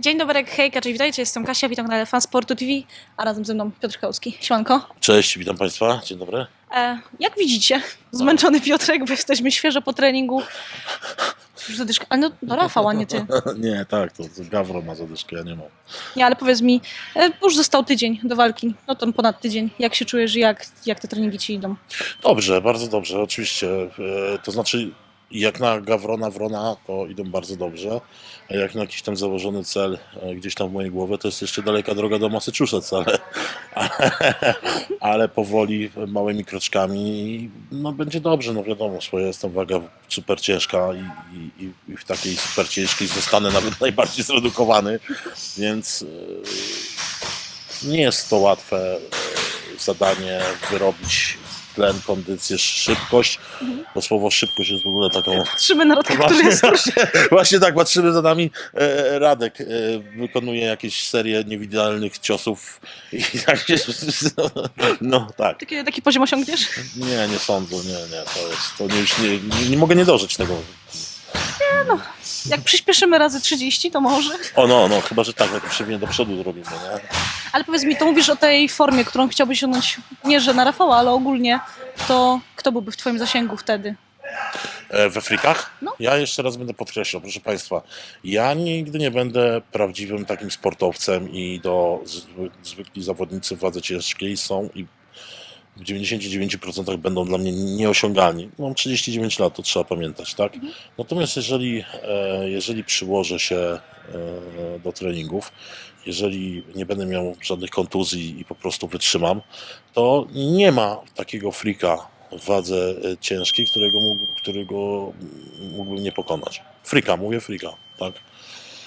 Dzień dobry, hejka, cześć, witajcie, jestem Kasia, witam na Fan Sportu TV, a razem ze mną Piotr Kałski. Siemanko. Cześć, witam Państwa. Dzień dobry. E, jak widzicie, zmęczony Piotrek, bo jesteśmy świeżo po treningu. Już zadyszka, ale no, no Rafał, a nie ty. nie, tak, to, to Gawro ma zadyszkę, ja nie mam. Nie, ale powiedz mi, e, już został tydzień do walki, no to ponad tydzień. Jak się czujesz, jak, jak te treningi ci idą? Dobrze, bardzo dobrze, oczywiście. E, to znaczy, jak na Gawrona, Wrona, to idą bardzo dobrze. A jak na jakiś tam założony cel e, gdzieś tam w mojej głowie, to jest jeszcze daleka droga do Massachusetts, ale, ale, ale powoli, małymi kroczkami, no będzie dobrze, no wiadomo, swoja jest waga super ciężka i, i, i w takiej super ciężkiej zostanę nawet najbardziej zredukowany, więc e, nie jest to łatwe e, zadanie wyrobić tlen, kondycję, szybkość, bo słowo szybkość jest w ogóle taką Trzymy narodka, który jest Właśnie, właśnie tak, patrzymy za nami. E, Radek e, wykonuje jakieś serię niewidzialnych ciosów i tak się, no tak. taki, taki poziom osiągniesz? Nie, nie sądzę, nie, nie, to jest, to nie, już nie, nie, nie mogę nie dożyć tego. Jak przyspieszymy razy 30, to może. O no, no, chyba, że tak, jak przewinię do przodu zrobimy, nie? Ale powiedz mi, to mówisz o tej formie, którą chciałbyś osiągnąć, nie że na Rafała, ale ogólnie, to kto byłby w twoim zasięgu wtedy? E, We frikach? No. Ja jeszcze raz będę podkreślał, proszę Państwa, ja nigdy nie będę prawdziwym takim sportowcem i do zwy- zwykli zawodnicy w wadze ciężkiej są i w 99% będą dla mnie nieosiągalni. Mam 39 lat, to trzeba pamiętać, tak? Natomiast jeżeli, e, jeżeli przyłożę się e, do treningów, jeżeli nie będę miał żadnych kontuzji i po prostu wytrzymam, to nie ma takiego frika w wadze e, ciężkiej, którego, mógł, którego mógłbym nie pokonać. Frika, mówię frika, tak?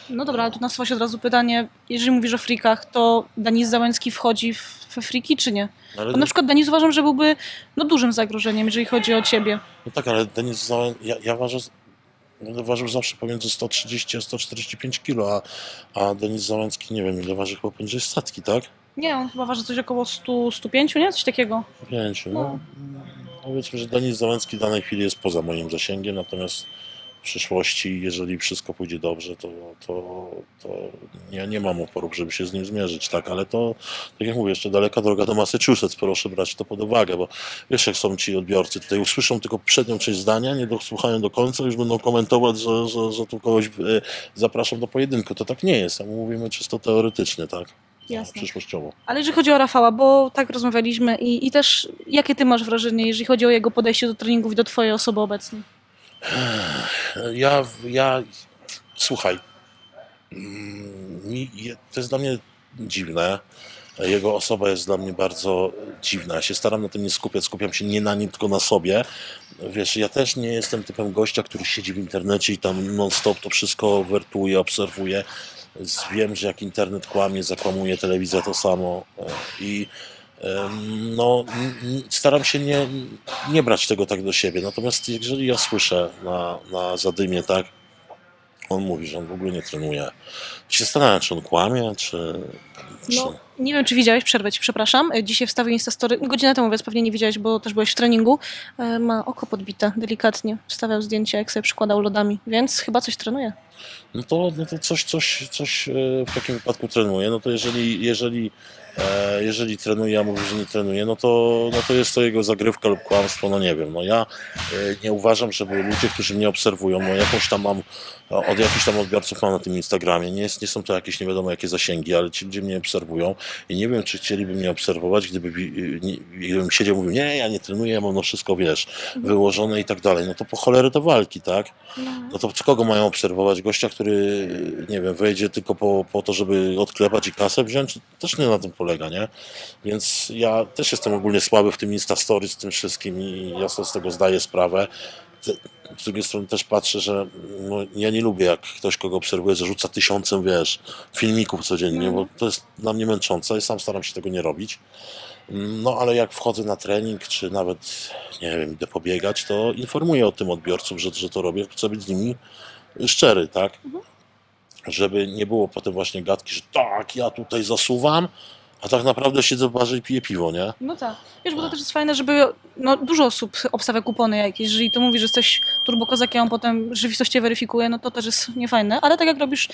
No dobra, ale tu nasuwa się od razu pytanie, jeżeli mówisz o frikach, to Denis Załęcki wchodzi w, we friki, czy nie? Ale, Bo na przykład Denis uważam, że byłby no, dużym zagrożeniem, jeżeli chodzi o ciebie. no tak, ale Denis ja, ja ważę, będę ważył zawsze pomiędzy 130 a 145 kg, a, a Denis Załęcki, nie wiem, ile waży, chyba poniżej setki, tak? Nie, on chyba waży coś około 100, 105, nie? Coś takiego. Pięciu, No. no. Powiedzmy, że Denis Załęcki w danej chwili jest poza moim zasięgiem, natomiast przyszłości, jeżeli wszystko pójdzie dobrze, to, to, to ja nie mam oporów, żeby się z nim zmierzyć, tak, ale to, tak jak mówię, jeszcze daleka droga do Massachusetts, proszę brać to pod uwagę, bo wiesz, jak są ci odbiorcy, tutaj usłyszą tylko przednią część zdania, nie dosłuchają do końca, już będą komentować, że, że, że tu kogoś e, zapraszam do pojedynku. To tak nie jest, a my mówimy czysto teoretycznie, tak, Jasne. przyszłościowo. Ale jeżeli chodzi o Rafała, bo tak rozmawialiśmy i, i też jakie ty masz wrażenie, jeżeli chodzi o jego podejście do treningów i do twojej osoby obecnej? Ja, ja słuchaj, mm, to jest dla mnie dziwne. Jego osoba jest dla mnie bardzo dziwna. Ja się staram na tym nie skupiać, skupiam się nie na nim, tylko na sobie. Wiesz, ja też nie jestem typem gościa, który siedzi w internecie i tam non-stop to wszystko wertuje, obserwuje. Wiem, że jak internet kłamie, zakłamuje telewizja to samo. I no, staram się nie, nie brać tego tak do siebie. Natomiast jeżeli ja słyszę na, na zadymie, tak, on mówi, że on w ogóle nie trenuje. Się zastanawiam, czy on kłamie, czy. czy... No, nie wiem, czy widziałeś, przerwę ci, przepraszam. E, Dzisiaj wstawił Instastory, godzinę temu, więc pewnie nie widziałeś, bo też byłeś w treningu. E, Ma oko podbite, delikatnie. Wstawiał zdjęcie, jak sobie przykładał lodami, więc chyba coś trenuje. No to, no to coś, coś, coś e, w takim wypadku trenuje. No to jeżeli, jeżeli, e, jeżeli trenuje, a mówi, że nie trenuje, no to, no to jest to jego zagrywka lub kłamstwo, no nie wiem. No ja e, nie uważam, żeby ludzie, którzy mnie obserwują, no jakąś tam mam, od jakichś tam odbiorców mam na tym Instagramie, nie, jest, nie są to jakieś nie wiadomo jakie zasięgi, ale ci ludzie mnie obserwują i nie wiem, czy chcieliby mnie obserwować, gdyby, gdybym siedział i mówił, nie, ja nie trenuję, ja mam no wszystko, wiesz, wyłożone i tak dalej. No to po cholerę to walki, tak? No to kogo mają obserwować? Gościa, który, nie wiem, wejdzie tylko po, po to, żeby odklepać i kasę wziąć? Też nie na tym polega, nie? Więc ja też jestem ogólnie słaby w tym Instastory, z tym wszystkim i ja sobie z tego zdaję sprawę. Z drugiej strony też patrzę, że no, ja nie lubię, jak ktoś, kogo obserwuję, zarzuca tysiącem, wiesz, filmików codziennie, bo to jest dla mnie męczące i sam staram się tego nie robić. No ale jak wchodzę na trening, czy nawet, nie wiem, idę pobiegać, to informuję o tym odbiorców, że, że to robię, chcę być z nimi szczery, tak? Żeby nie było potem właśnie gadki, że tak, ja tutaj zasuwam, a tak naprawdę siedzę w barze i piję piwo, nie? No tak. Wiesz, bo to też jest fajne, żeby no, dużo osób obstawia kupony jakieś. Jeżeli ty mówisz, że jesteś turbokozakiem, a potem w rzeczywistości weryfikuje, no to też jest niefajne. Ale tak jak robisz,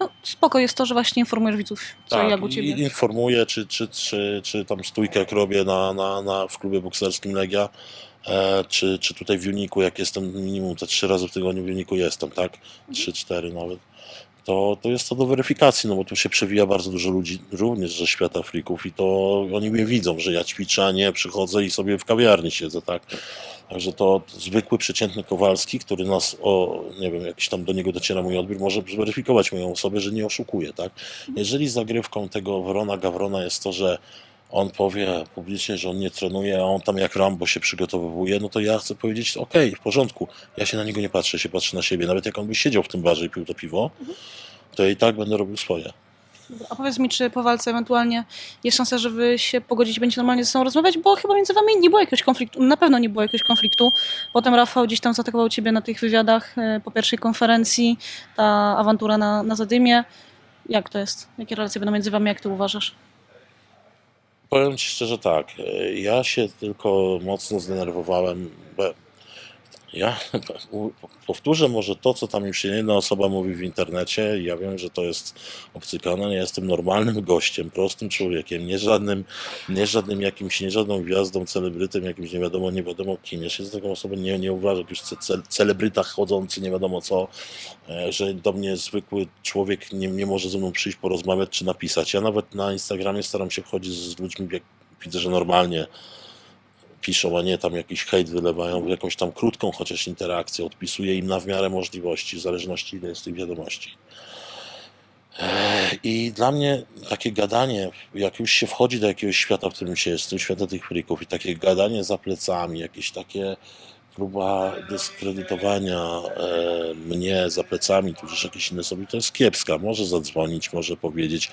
no spoko jest to, że właśnie informujesz widzów, co i jak u ciebie. Tak, i informuję, czy, czy, czy, czy tam stójkę jak robię na, na, na, w klubie bokserskim Legia, czy, czy tutaj w Uniku, jak jestem minimum te trzy razy w tygodniu w Uniku jestem, tak? Trzy, cztery nawet. To, to jest to do weryfikacji, no bo tu się przewija bardzo dużo ludzi również ze świata frików i to oni mnie widzą, że ja ćwiczę, a nie przychodzę i sobie w kawiarni siedzę, tak? Także to zwykły, przeciętny Kowalski, który nas, o, nie wiem, jakiś tam do niego dociera mój odbiór, może zweryfikować moją osobę, że nie oszukuje, tak? Jeżeli zagrywką tego Wrona Gawrona jest to, że on powie publicznie, że on nie trenuje, a on tam jak Rambo się przygotowuje, no to ja chcę powiedzieć, okej, w porządku, ja się na niego nie patrzę, się patrzę na siebie. Nawet jak on by siedział w tym barze i pił to piwo, to ja i tak będę robił swoje. A powiedz mi, czy po walce ewentualnie jest szansa, że wy się pogodzicie, będziecie normalnie ze sobą rozmawiać, bo chyba między wami nie było jakiegoś konfliktu, na pewno nie było jakiegoś konfliktu. Potem Rafał gdzieś tam zaatakował ciebie na tych wywiadach e, po pierwszej konferencji, ta awantura na, na Zadymie. Jak to jest? Jakie relacje będą między wami, jak ty uważasz? Powiem Ci szczerze tak, e, ja się tylko mocno zdenerwowałem, ja powtórzę może to, co tam już jedna osoba mówi w internecie. Ja wiem, że to jest obcykane. Ja jestem normalnym gościem, prostym człowiekiem, nie żadnym, nie żadnym jakimś, nie żadną gwiazdą, celebrytem, jakimś nie wiadomo, nie wiadomo kim. Ja się z taką osobą nie, nie uważam, jakiś ce- ce- celebryta chodzący, nie wiadomo co, e, że do mnie zwykły człowiek nie, nie może ze mną przyjść, porozmawiać czy napisać. Ja nawet na Instagramie staram się chodzić z ludźmi, jak widzę, że normalnie piszą, a nie tam jakiś hejt wylewają, jakąś tam krótką chociaż interakcję, odpisuję im na w miarę możliwości, w zależności ile jest tych wiadomości. I dla mnie takie gadanie, jak już się wchodzi do jakiegoś świata, w którym się jest, tym świata tych frików i takie gadanie za plecami, jakieś takie próba dyskredytowania e, mnie za plecami, tudzież jakieś inne osoby, to jest kiepska. Może zadzwonić, może powiedzieć,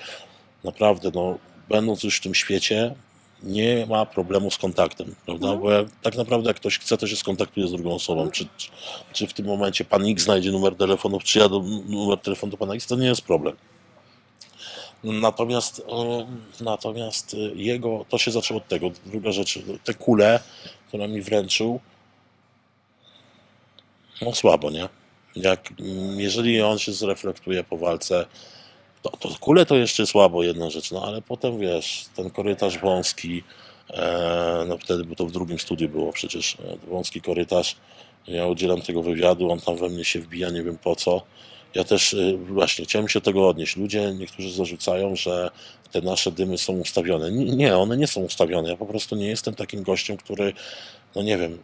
naprawdę, no, będąc już w tym świecie, nie ma problemu z kontaktem, prawda? Mhm. Bo jak, tak naprawdę jak ktoś chce, to się skontaktuje z drugą osobą. Czy, czy, czy w tym momencie pan X znajdzie numer telefonu, czy ja do, numer telefonu do pana X, to nie jest problem. Natomiast, natomiast jego, to się zaczęło od tego. Druga rzecz, te kule, które mi wręczył, no słabo, nie? Jak, jeżeli on się zreflektuje po walce, to, to kule to jeszcze słabo jedna rzecz, no ale potem wiesz, ten korytarz wąski, e, no wtedy, bo to w drugim studiu było przecież, e, wąski korytarz, ja udzielam tego wywiadu, on tam we mnie się wbija, nie wiem po co. Ja też e, właśnie chciałem się tego odnieść. Ludzie, niektórzy zarzucają, że te nasze dymy są ustawione. N- Nie, one nie są ustawione. Ja po prostu nie jestem takim gościem, który, no nie wiem,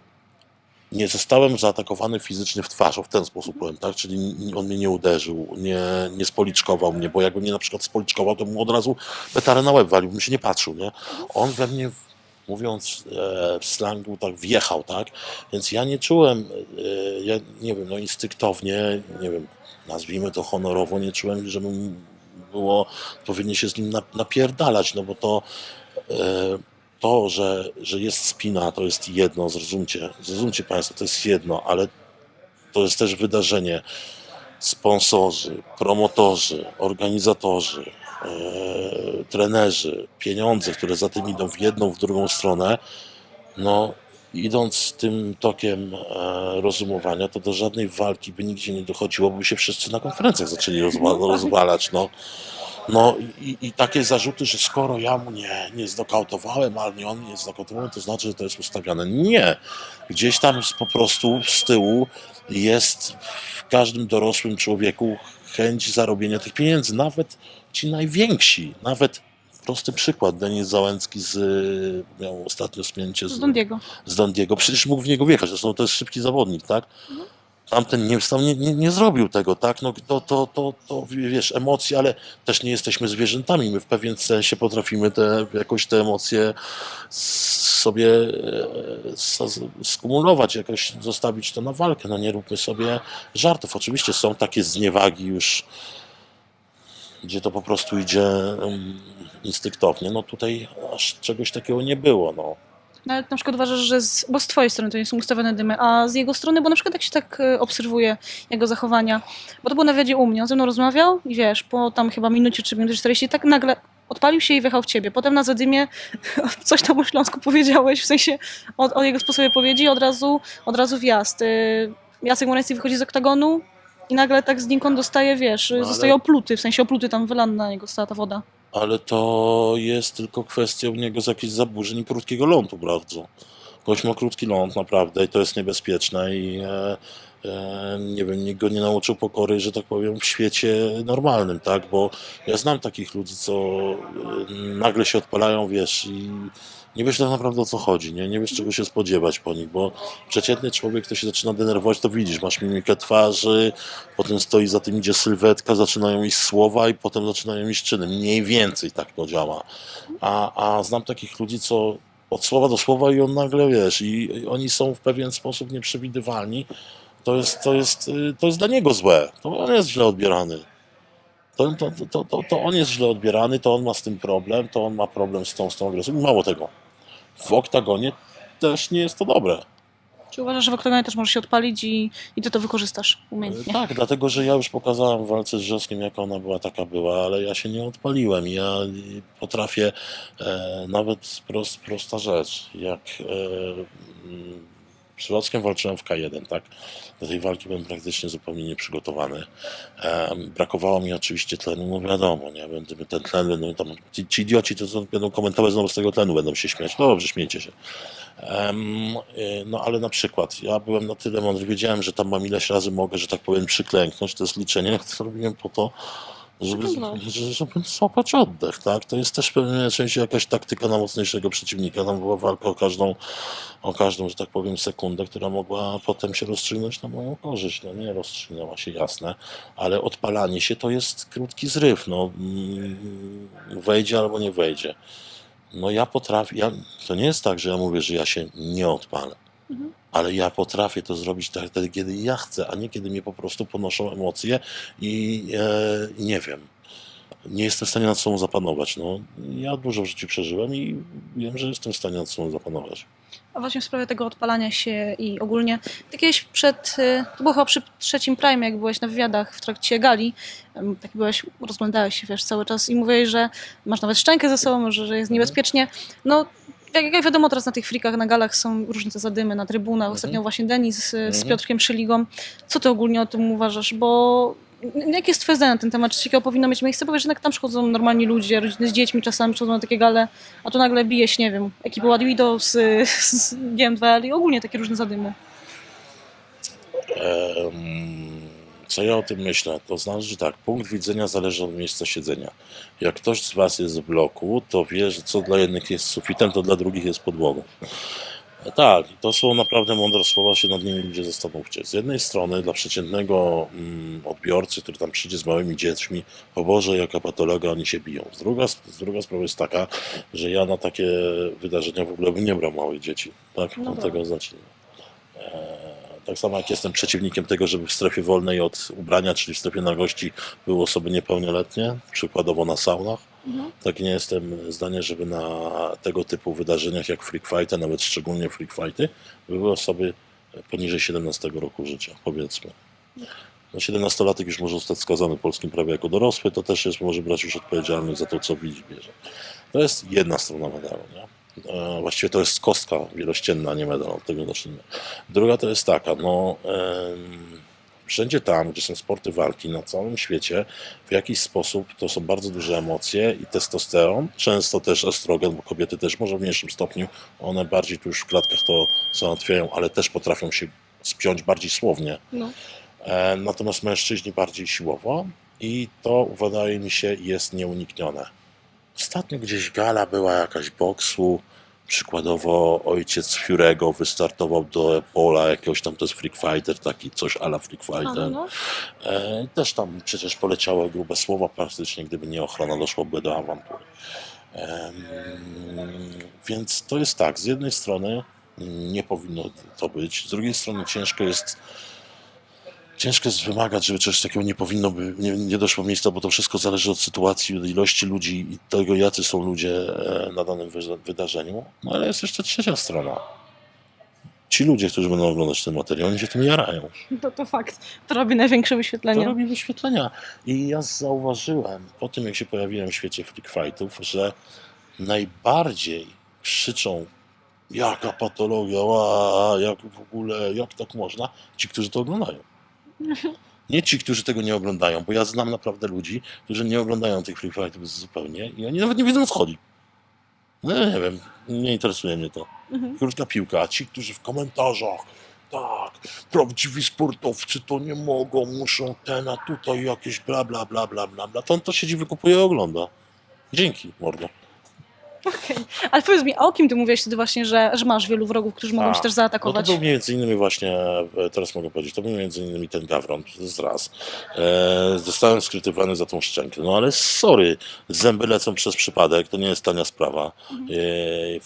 nie zostałem zaatakowany fizycznie w twarz, w ten sposób powiem, tak? Czyli on mnie nie uderzył, nie, nie spoliczkował mnie, bo jakby mnie na przykład spoliczkował, to mu od razu petarę na łeb walił, bym się nie patrzył, nie? On we mnie, mówiąc e, w slangu, tak wjechał, tak? Więc ja nie czułem, e, ja nie wiem, no instynktownie, nie wiem, nazwijmy to honorowo, nie czułem, żebym było, powinien się z nim na- napierdalać, no bo to e, to, że, że jest spina, to jest jedno, zrozumcie, zrozumcie Państwo, to jest jedno, ale to jest też wydarzenie. Sponsorzy, promotorzy, organizatorzy, e, trenerzy, pieniądze, które za tym idą w jedną, w drugą stronę, no idąc tym tokiem e, rozumowania, to do żadnej walki by nigdzie nie dochodziło, bo by się wszyscy na konferencjach zaczęli rozwa- rozwalać, no. No i, i takie zarzuty, że skoro ja mu nie, nie znokautowałem, ale nie on mnie znokautował, to znaczy, że to jest ustawiane. Nie. Gdzieś tam po prostu z tyłu jest w każdym dorosłym człowieku chęć zarobienia tych pieniędzy. Nawet ci najwięksi, nawet prosty przykład, Denis Załęcki z, miał ostatnio spięcie Z z, Dondiego. z Dondiego. Przecież mógł w niego wjechać, zresztą to jest szybki zawodnik, tak? Tamten tam nie, nie, nie zrobił tego, tak? No to, to, to, to wiesz, emocje, ale też nie jesteśmy zwierzętami. My w pewien sensie potrafimy te, jakoś te emocje sobie e, skumulować, jakoś zostawić to na walkę. No nie róbmy sobie żartów. Oczywiście są takie zniewagi już, gdzie to po prostu idzie em, instynktownie. No tutaj aż czegoś takiego nie było, no. No, ale na przykład uważasz, że z, bo z twojej strony to nie są ustawione dymy, a z jego strony, bo na przykład jak się tak e, obserwuje jego zachowania, bo to było na wywiadzie u mnie, on ze mną rozmawiał i wiesz, po tam chyba minucie czy minucie 40 tak nagle Odpalił się i wjechał w ciebie. Potem na zadymie coś tam o Śląsku powiedziałeś, w sensie o, o jego sposobie powiedzi, od razu, od razu wjazd. Y, Jacek Morański wychodzi z oktagonu i nagle tak znikąd dostaje, wiesz, No ale- zostaje opluty, w sensie opluty tam wylana na niego stała ta woda. Ale to jest tylko kwestia u niego z jakichś zaburzeń i krótkiego lądu bardzo. Gość ma krótki ląd naprawdę i to jest niebezpieczne i e, e, nie wiem, nikt go nie nauczył pokory, że tak powiem, w świecie normalnym, tak? Bo ja znam takich ludzi, co e, nagle się odpalają, wiesz, i nie wiesz tak naprawdę o co chodzi, nie? Nie wiesz czego się spodziewać po nich, bo przeciętny człowiek, kto się zaczyna denerwować, to widzisz, masz mimikę twarzy, potem stoi za tym idzie sylwetka, zaczynają iść słowa i potem zaczynają iść czyny. Mniej więcej tak to działa. A, a znam takich ludzi, co od słowa do słowa i on nagle, wiesz, i, oni są w pewien sposób nieprzewidywalni. To jest, to, jest, y, to jest dla niego złe. To on jest źle odbierany. To, to, to, to, to on jest źle odbierany, to on ma z tym problem, to on ma problem z tą, z tą agresją. Mało tego. W oktagonie też nie jest to dobre. Czy uważasz, że w oktagonie też możesz się odpalić i, i ty to wykorzystasz umiejętnie? Tak, dlatego że ja już pokazałem w walce z Rzeskiem, jaka ona była, taka była, ale ja się nie odpaliłem. Ja potrafię e, nawet prost, prosta rzecz, jak e, Rzeskiem walczyłem w K1, tak? Do tej walki byłem praktycznie zupełnie nieprzygotowany. E, brakowało mi oczywiście tlenu, no wiadomo, nie? Będę, ten tlen będą tam, ci, ci idioci to będą komentować znowu z tego tlenu, będą się śmiać. No dobrze, śmiejcie się. Y, No ale na przykład, ja byłem na tyle mądry, wiedziałem, że tam mam ileś razy mogę, że tak powiem, przyklęknąć, to jest liczenie, to robiłem po to, żeby, żeby złapać oddech, tak? To jest też w pewnej części jakaś taktyka na mocniejszego przeciwnika, tam była walka o każdą, o każdą, że tak powiem, sekundę, która mogła potem się rozstrzygnąć na moją korzyść, no nie rozstrzygnęła się, jasne, ale odpalanie się to jest krótki zryw, no mm, wejdzie albo nie wejdzie. No ja potrafię, ja, to nie jest tak, że ja mówię, że ja się nie odpalę, Mhm. Ale ja potrafię to zrobić tak wtedy, kiedy ja chcę, a nie kiedy mnie po prostu ponoszą emocje i e, nie wiem. Nie jestem w stanie nad sobą zapanować. No, ja dużo w życiu przeżyłem i wiem, że jestem w stanie nad sobą zapanować. A właśnie w sprawie tego odpalania się i ogólnie, ty kiedyś przed, y, to było chyba przy trzecim prime, jak byłeś na wywiadach w trakcie gali, tak byłeś, rozglądałeś się, wiesz, cały czas i mówiłeś, że masz nawet szczękę ze sobą, że, że jest niebezpiecznie. No, jak, jak wiadomo, teraz na tych frikach, na galach są różne te zadymy, na trybunach, Mhm. ostatnio właśnie Denis y, z Mhm. Piotrkiem Szyligą. Co ty ogólnie o tym uważasz? Bo jakie jest twoje zdanie na ten temat? Czy takiego powinno mieć miejsce? Bo wiesz, jednak tam przychodzą normalni ludzie, rodziny z dziećmi czasami przychodzą na takie gale, a tu nagle bije się, nie wiem, ekipy Wadwido z, z GM2L i ogólnie takie różne zadymy. Em, Co ja o tym myślę? To znaczy, że tak, punkt widzenia zależy od miejsca siedzenia. Jak ktoś z Was jest w bloku, to wie, że co dla jednych jest sufitem, to dla drugich jest podłogą. E, Tak, to są naprawdę mądre słowa, się nad nimi ludzie zastanówcie. Z jednej strony dla przeciętnego mm, odbiorcy, który tam przyjdzie z małymi dziećmi, o Boże, jaka patologia, oni się biją. Z druga, z druga sprawa jest taka, że ja na takie wydarzenia w ogóle bym nie brał małych dzieci. Tak, No tak. tego zacznijmy. Tak samo jak jestem przeciwnikiem tego, żeby w strefie wolnej od ubrania, czyli w strefie nagości, były osoby niepełnoletnie, przykładowo na saunach. Tak nie jestem zdania, żeby na tego typu wydarzeniach jak freak fighty, nawet szczególnie freak fighty, były osoby poniżej 17 roku życia, powiedzmy. No 17-latek już może zostać skazany w polskim prawie jako dorosły, to też jest, może brać już odpowiedzialność za to, co widzi, bierze. To jest jedna strona medalu, nie? E, Właściwie to jest kostka wielościenna, nie medal, od tego zacznijmy. Druga to jest taka, no wszędzie tam, gdzie są sporty walki na całym świecie, w jakiś sposób to są bardzo duże emocje i testosteron, często też estrogen, bo kobiety też może w mniejszym stopniu, one bardziej tu już w klatkach to załatwiają, ale też potrafią się spiąć bardziej słownie. No. E, Natomiast mężczyźni bardziej siłowo i to wydaje mi się jest nieuniknione. Ostatnio gdzieś gala była jakaś boksu, przykładowo ojciec Fiurego wystartował do pola jakiegoś tam, to jest freak fighter, taki coś ala freak fighter. E, też tam przecież poleciały grube słowa praktycznie, gdyby nie ochrona, doszłoby do awantury. Em, więc to jest tak, z jednej strony nie powinno to być, z drugiej strony ciężko jest ciężko jest wymagać, żeby coś takiego nie powinno by, nie, nie doszło miejsca, bo to wszystko zależy od sytuacji, od ilości ludzi i tego, jacy są ludzie e, na danym wydarzeniu. No ale jest jeszcze trzecia strona. Ci ludzie, którzy będą oglądać ten materiał, oni się tym jarają. To, to fakt. To robi największe To wyświetlenia. robi wyświetlenia. I ja zauważyłem po tym, jak się pojawiłem w świecie freak fightów, że najbardziej krzyczą jaka patologia, ła, jak w ogóle, jak tak można, ci, którzy to oglądają. Nie ci, którzy tego nie oglądają, bo ja znam naprawdę ludzi, którzy nie oglądają tych free fightów zupełnie i oni nawet nie wiedzą, co chodzi. No nie wiem, nie interesuje mnie to. Mhm. Krótka piłka, a ci, którzy w komentarzach, tak, prawdziwi sportowcy to nie mogą, muszą ten, a tutaj jakieś bla, bla, bla, bla, bla, bla, to on to siedzi, wykupuje i ogląda. Dzięki, mordo. Okej. Ale powiedz mi, a o kim ty mówiłeś wtedy właśnie, że, że masz wielu wrogów, którzy mogą A, cię też No to zaatakować? był między innymi właśnie, e, teraz mogę powiedzieć, to był między innymi ten Gawron, to jest raz. E, zostałem skrytykowany za tą szczękę, no ale sorry, zęby lecą przez przypadek, to nie jest tania sprawa.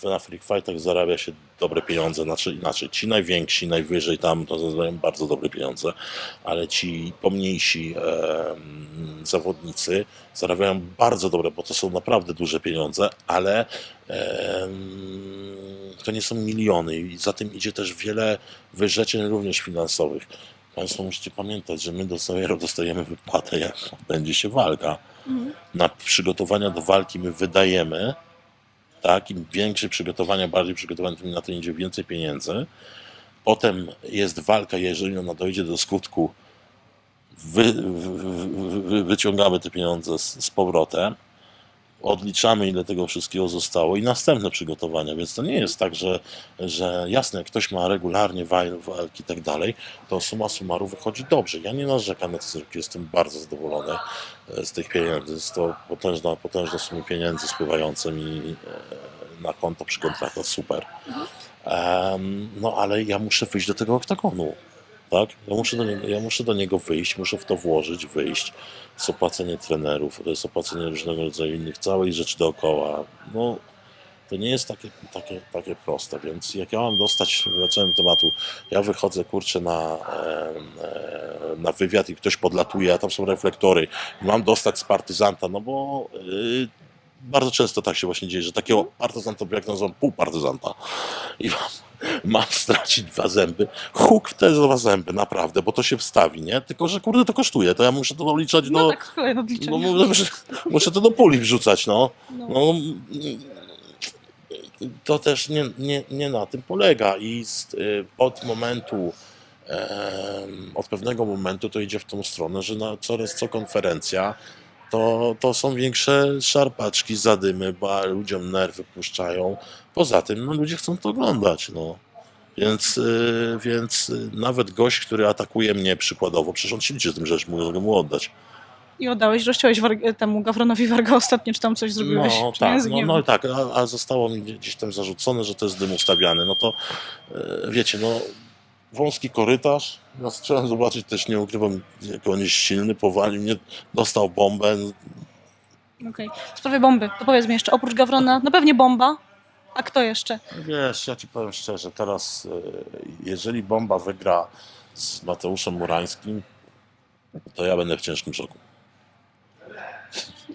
E, na freak fightach zarabia się dobre pieniądze, znaczy inaczej, ci najwięksi, najwyżej tam to zarabiają bardzo dobre pieniądze, ale ci pomniejsi e, zawodnicy zarabiają bardzo dobre, bo to są naprawdę duże pieniądze, ale to nie są miliony i za tym idzie też wiele wyrzeczeń również finansowych. Państwo musicie pamiętać, że my dostajemy, dostajemy wypłatę, jak będzie się walka. Mhm. Na przygotowania do walki my wydajemy, tak, im większe przygotowania, bardziej przygotowania, tym na to idzie więcej pieniędzy. Potem jest walka, jeżeli ona dojdzie do skutku, wy, wy, wy, wyciągamy te pieniądze z, z powrotem odliczamy, ile tego wszystkiego zostało i następne przygotowania, więc to nie jest tak, że, że jasne, jak ktoś ma regularnie wal- walki i tak dalej, to suma summarum wychodzi dobrze. Ja nie narzekam na że jestem bardzo zadowolony e, z tych pieniędzy. Jest to potężna, potężna suma pieniędzy spływające mi e, na konto przy kontraktach, super. Em, no ale ja muszę wyjść do tego oktagonu. Tak? Ja muszę, do niego, ja muszę do niego wyjść, muszę w to włożyć, wyjść. To jest opłacenie trenerów, to jest opłacenie różnego rodzaju innych, całej rzeczy dookoła. No, to nie jest takie, takie, takie proste, więc jak ja mam dostać, wracając do tematu, ja wychodzę, kurczę, na, e, na wywiad i ktoś podlatuje, a tam są reflektory mam dostać z partyzanta, no bo y, bardzo często tak się właśnie dzieje, że takiego partyzanta, jak nazywam, pół partyzanta i mam, mam stracić dwa zęby, huk w te dwa zęby, naprawdę, bo to się wstawi, nie? Tylko, że kurde, to kosztuje, to ja muszę to doliczać No do... tak, No, odliczenie. muszę, muszę to do puli wrzucać, no. No. no to też nie, nie, nie na tym polega i z, y, od momentu, od pewnego momentu to idzie w tą stronę, że na coraz co konferencja to, to są większe szarpaczki, zadymy, bo ludziom nerwy puszczają. Poza tym no, ludzie chcą to oglądać, no. Więc, y, więc y, nawet gość, który atakuje mnie przykładowo, przecież on się liczy z tym, że mogę mu oddać. I oddałeś, rozciąłeś war- temu Gawronowi Warga ostatnio, czy tam coś zrobiłeś? No tak, no, no tak, a, a zostało mi gdzie- gdzieś tam zarzucone, że to jest dym ustawiany. No to e, wiecie, no wąski korytarz. Ja chciałem zobaczyć, też nie ukrywam, jak on jest silny, powalił mnie, dostał bombę. Okej. W sprawie bomby, to powiedz mi jeszcze, oprócz Gawrona, no pewnie bomba, a kto jeszcze? Wiesz, ja ci powiem szczerze, teraz e, jeżeli bomba wygra z Mateuszem Murańskim, to ja będę w ciężkim szoku.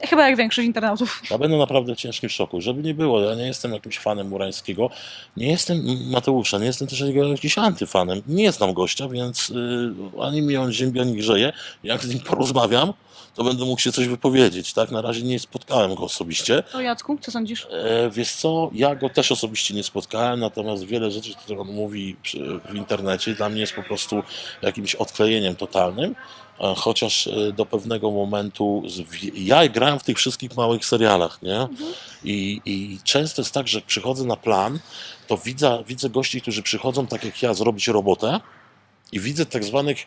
Chyba jak większość internautów. Ja będę naprawdę w ciężkim szoku. Żeby nie było, ja nie jestem jakimś fanem Murańskiego, nie jestem Mateusza, nie jestem też jego jakimś antyfanem. Nie znam gościa, więc y, ani mi on ziębi, ani grzeje. Jak z nim porozmawiam, to będę mógł się coś wypowiedzieć. Tak? Na razie nie spotkałem go osobiście. To Jacku, co sądzisz? E, wiesz co, ja go też osobiście nie spotkałem, natomiast wiele rzeczy, które on mówi przy, w internecie, dla mnie jest po prostu jakimś odklejeniem totalnym. E, Chociaż e, do pewnego momentu ja grałem w tych wszystkich małych serialach, nie? I, I często jest tak, że przychodzę na plan, to widzę, widzę gości, którzy przychodzą tak jak ja zrobić robotę i widzę tak zwanych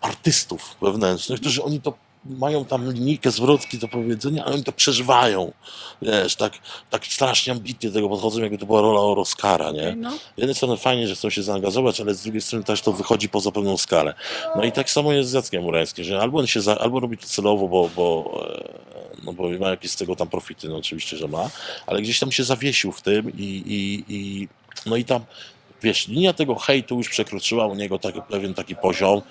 artystów wewnętrznych, którzy oni to mają tam linijkę zwrotki do powiedzenia, ale oni to przeżywają. Wiesz, tak, tak strasznie ambitnie do tego podchodzą, jakby to była rola Oscara, nie? No. Z jednej strony fajnie, że chcą się zaangażować, ale z drugiej strony też to wychodzi poza pewną skalę. No i tak samo jest z Jackiem Murańskim, że albo on się za, albo robi to celowo, bo, bo, e, no bo ma jakieś z tego tam profity, no oczywiście, że ma, ale gdzieś tam się zawiesił w tym i, i, i no i tam, wiesz, linia tego hejtu już przekroczyła u niego taki, pewien taki poziom,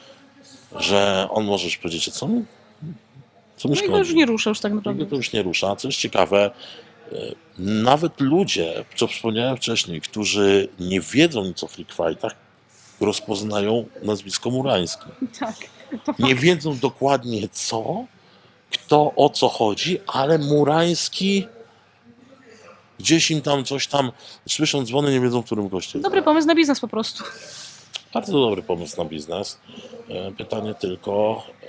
że on może powiedzieć, co mi, co mi No szkodzi? już nie rusza już tak Niego naprawdę. to już nie rusza. Co jest ciekawe, nawet ludzie, co wspomniałem wcześniej, którzy nie wiedzą nic o freak fightach, rozpoznają nazwisko Murański. Tak. Nie wiedzą dokładnie co, kto, o co chodzi, ale Murański gdzieś im tam coś tam, słyszą dzwony, nie wiedzą w którym goście. Dobry pomysł na biznes po prostu. Bardzo dobry pomysł na biznes. E, Pytanie tylko, e,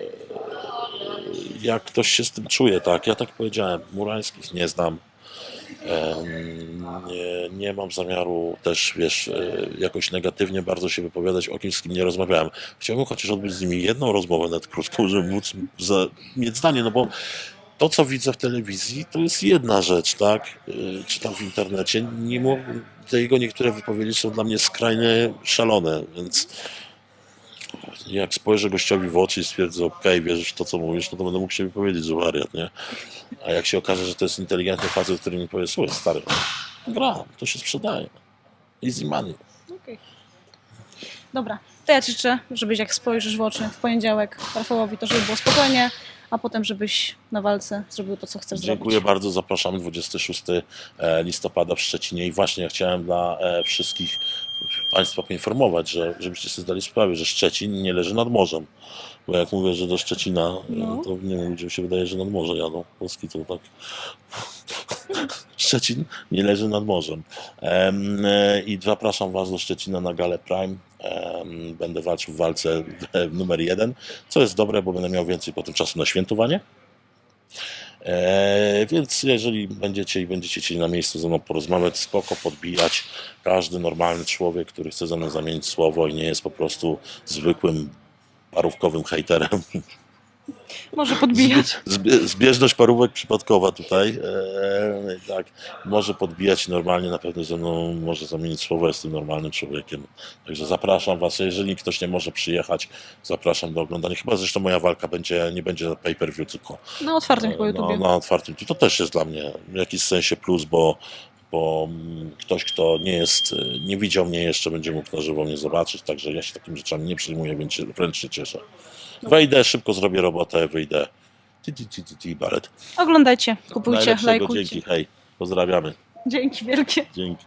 jak ktoś się z tym czuje, tak? Ja tak powiedziałem, Murańskich nie znam. Nie, nie mam zamiaru też, wiesz, e, jakoś negatywnie bardzo się wypowiadać o kimś, z kim nie rozmawiałem. Chciałbym chociaż odbyć z nimi jedną rozmowę nawet krótką, żeby móc za, mieć zdanie, no bo to, co widzę w telewizji, to jest jedna rzecz, tak? E, Czy tam w internecie. Nie mów, te jego niektóre wypowiedzi są dla mnie skrajnie szalone, więc jak spojrzę gościowi w oczy i stwierdzę, okej, wierzysz w to, co mówisz, no to będę mógł się wypowiedzieć, że wariat, nie? A jak się okaże, że to jest inteligentny facet, który mi powie, słuchaj, stary, gra, to się sprzedaje. Easy money. Okej. Dobra, to ja ci życzę, żebyś jak spojrzysz w oczy w poniedziałek Rafałowi, to żeby było spokojnie, a potem żebyś na walce zrobił to, co chcesz Dziękuję zrobić. bardzo, zapraszamy 26 e, listopada w Szczecinie i właśnie ja chciałem dla e, wszystkich Państwa poinformować, że żebyście sobie zdali sprawę, że Szczecin nie leży nad morzem. Bo jak mówię, że do Szczecina, e, No. to nie wiem, ludziom się wydaje, że nad morze jadą. Polski to tak. Szczecin nie leży nad morzem. Em, e, I zapraszam Was do Szczecina na Galę Prime. Będę walczył w walce numer jeden, co jest dobre, bo będę miał więcej potem czasu na świętowanie. E, więc jeżeli będziecie i będziecie chcieli na miejscu ze mną porozmawiać, spoko, podbijać. Każdy normalny człowiek, który chce ze mną zamienić słowo i nie jest po prostu zwykłym parówkowym hejterem. Może podbijać. Zbie- Zbieżność parówek przypadkowa tutaj. E, tak, może podbijać normalnie, na pewno ze mną może zamienić słowo, jestem normalnym człowiekiem. Także zapraszam Was, jeżeli ktoś nie może przyjechać, zapraszam do oglądania. Chyba zresztą moja walka będzie, nie będzie na pay-per-view, tylko Na otwartym chyba na, YouTubie. na otwartym. To też jest dla mnie w jakimś sensie plus, bo, bo mm, ktoś, kto nie jest, y, nie widział mnie jeszcze, będzie mógł na żywo mnie zobaczyć, także ja się takimi rzeczami nie przejmuję, więc wręcz się cieszę. Wejdę, szybko zrobię robotę, wyjdę. Ti, ti, ti, ti, ti, balet. Oglądajcie, kupujcie, Najlepszego, lajkujcie. Dzięki, hej. Pozdrawiamy. Dzięki wielkie. Dzięki.